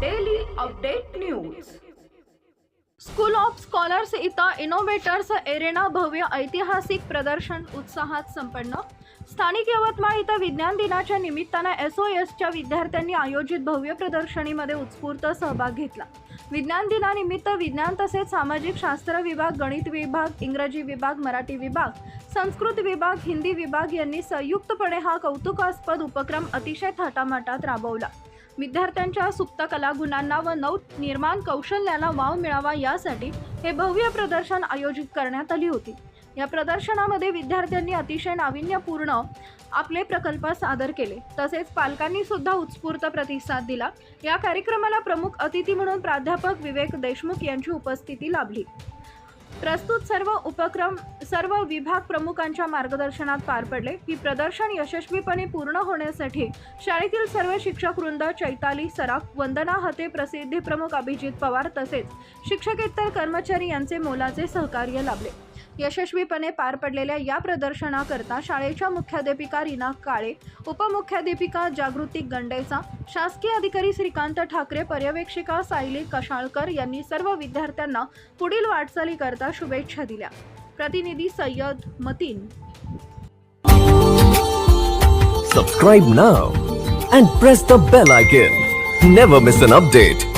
Daily update news school of scholars इथं innovators arena भव्य ऐतिहासिक प्रदर्शन उत्साहात संपन्न. स्थानिक यवतमाळ इथं विज्ञान दिनाच्या निमित्तानं एस ओ एसच्या विद्यार्थ्यांनी आयोजित भव्य प्रदर्शनीमध्ये उत्स्फूर्त सहभाग घेतला. विज्ञान दिनानिमित्त विज्ञान तसेच सामाजिक शास्त्र विभाग गणित विभाग इंग्रजी विभाग मराठी विभाग संस्कृत विभाग हिंदी विभाग यांनी संयुक्तपणे हा कौतुकास्पद उपक्रम अतिशय थाटामाटात राबवला. विद्यार्थ्यांच्या सुप्त कलागुणांना व नवनिर्माण कौशल्याला वाव मिळावा यासाठी हे भव्य प्रदर्शन आयोजित करण्यात आली होती. या प्रदर्शनामध्ये विद्यार्थ्यांनी अतिशय नाविन्यपूर्ण आपले प्रकल्प सादर केले. तसेच पालकांनी सुद्धा उत्स्फूर्त प्रतिसाद दिला. या कार्यक्रमाला प्रमुख अतिथी म्हणून प्राध्यापक विवेक देशमुख यांची उपस्थिती लाभली. प्रस्तुत सर्व उपक्रम सर्व विभाग प्रमुखांच्या मार्गदर्शनात पार पडले. ही प्रदर्शन यशस्वीपणे पूर्ण होण्यासाठी शाळेतील सर्व शिक्षक वृंद चैताली सराफ वंदना हते प्रसिद्धी प्रमुख अभिजित पवार तसेच शिक्षकेतर कर्मचारी यांचे मोलाचे सहकार्य लाभले. यशस्वीपणे पार पडलेल्या या प्रदर्शनाकरता शाळेच्या मुख्याध्यापिका रीना काळे उपमुख्याध्यापिका जागृती गंडेचा शासकीय अधिकारी श्रीकांत ठाकरे पर्यवेक्षिका सायली कशाळकर यांनी सर्व विद्यार्थ्यांना पुढील वाटचालीकरता शुभेच्छा दिल्या प्रतिनिधी Syed Mateen Subscribe now and press the bell icon. Never miss an update.